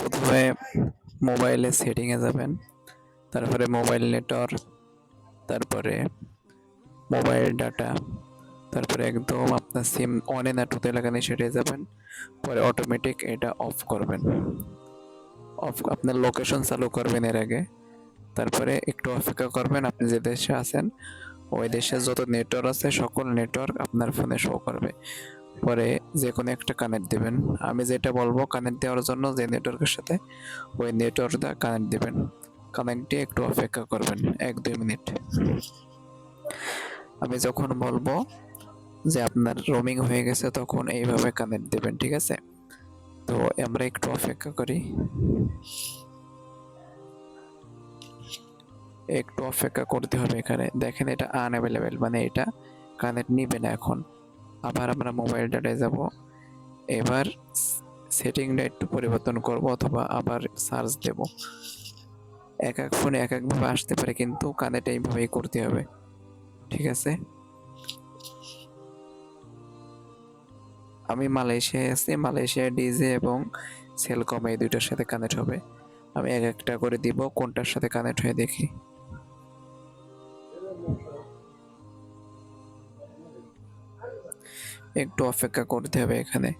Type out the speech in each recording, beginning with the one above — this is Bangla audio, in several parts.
প্রথমে মোবাইলে সেটিংয়ে যাবেন, তারপরে মোবাইল নেটওয়ার্ক, তারপরে মোবাইল ডাটা, তারপরে একদম আপনার সিম অনে না টুতে লাগানো সেটাই যাবেন, পরে অটোমেটিক এটা অফ করবেন। অফ আপনার লোকেশন চালু করবেন এর আগে, তারপরে একটু অপেক্ষা করবেন আপনি যে দেশে আছেন, ওই দেশে যত নেটওয়ার্ক আছে, সকল নেটওয়ার্ক আপনার ফোনে শো করবে। পরে যে কোনো একটা কানেক্ট দেবেন। আমি যেটা বলব কানেক্ট দেওয়ার জন্য যে নেটওয়ার্কের সাথে ওই নেটওয়ার্কটা কানেক্ট দিবেন। কানেক্ট দিয়ে একটু অপেক্ষা করবেন, এক দুই মিনিট আমি যখন বলব যে আপনার রোমিং হয়ে গেছে, তখন এইভাবে কানেক্ট দিবেন, ঠিক আছে? তো আমরা একটু অপেক্ষা করি। একটু অপেক্ষা করতে হবে এখানে। দেখেন এটা আনঅ্যাভেলেবেল মানে এটা কানেক্ট নিবে না এখন। আবার আমরা মোবাইল ডাটায় যাব। এবার সেটিংটা একটু পরিবর্তন করব অথবা আবার সার্চ দেব। এক এক ফোনে এক একভাবে আসতে পারে, কিন্তু কানেক্ট এইভাবেই করতে হবে। ঠিক আছে? আমি মালয়েশিয়ায় আছি, মালয়েশিয়ায় ডিজে এবং সেলকম এই দুইটার সাথে কানেক্ট হবে। আমি এক একটা করে দিব, কোনটার সাথে কানেক্ট হয়ে দেখি। একটু অপেক্ষা করতে হবে এখানে।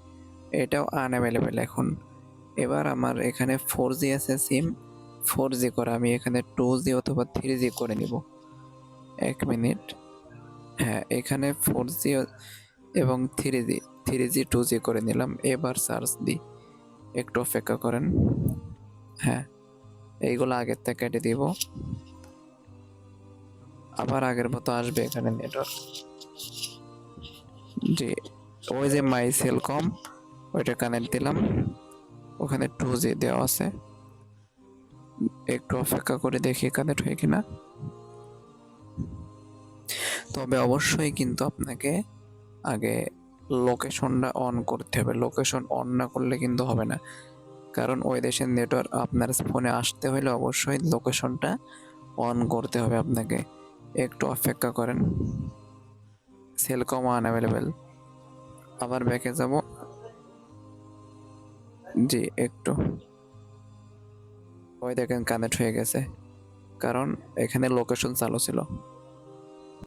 এটাও আনঅ্যাভেলেবেল এখন। এবার আমার এখানে ফোর জি আছে সিম ফোর জি করা আমি এখানে টু জি অথবা থ্রি জি করে নিব। এক মিনিট হ্যাঁ এখানে ফোর জি এবং three G three G two G করে নিলাম। এবার সার্চ দিই। একটু অপেক্ষা করেন। হ্যাঁ এইগুলো আগের থেকে কেটে দিব। আবার আগের মতো আসবে এখানে নেটওয়ার্ক জি, ওই যে মাই সেলকম ওইটা কানেক্ট দিলাম। ওখানে টু জি দেওয়া আছে। একটু অপেক্ষা করে দেখি কানেক্ট হয় কিনা। তবে অবশ্যই কিন্তু আপনাকে আগে লোকেশনটা অন করতে হবে। লোকেশন অন না করলে কিন্তু হবে না। কারণ ওই দেশের নেটওয়ার্ক আপনার ফোনে আসতে হলে অবশ্যই লোকেশনটা অন করতে হবে আপনাকে। একটু অপেক্ষা করেন। সেলকম আনঅ্যাভেলেবেল আবার ব্যাকে যাব। জি, একটু। ওই দেখেন কানেক্ট হয়ে গেছে। কারণ এখানে লোকেশন চালু ছিল।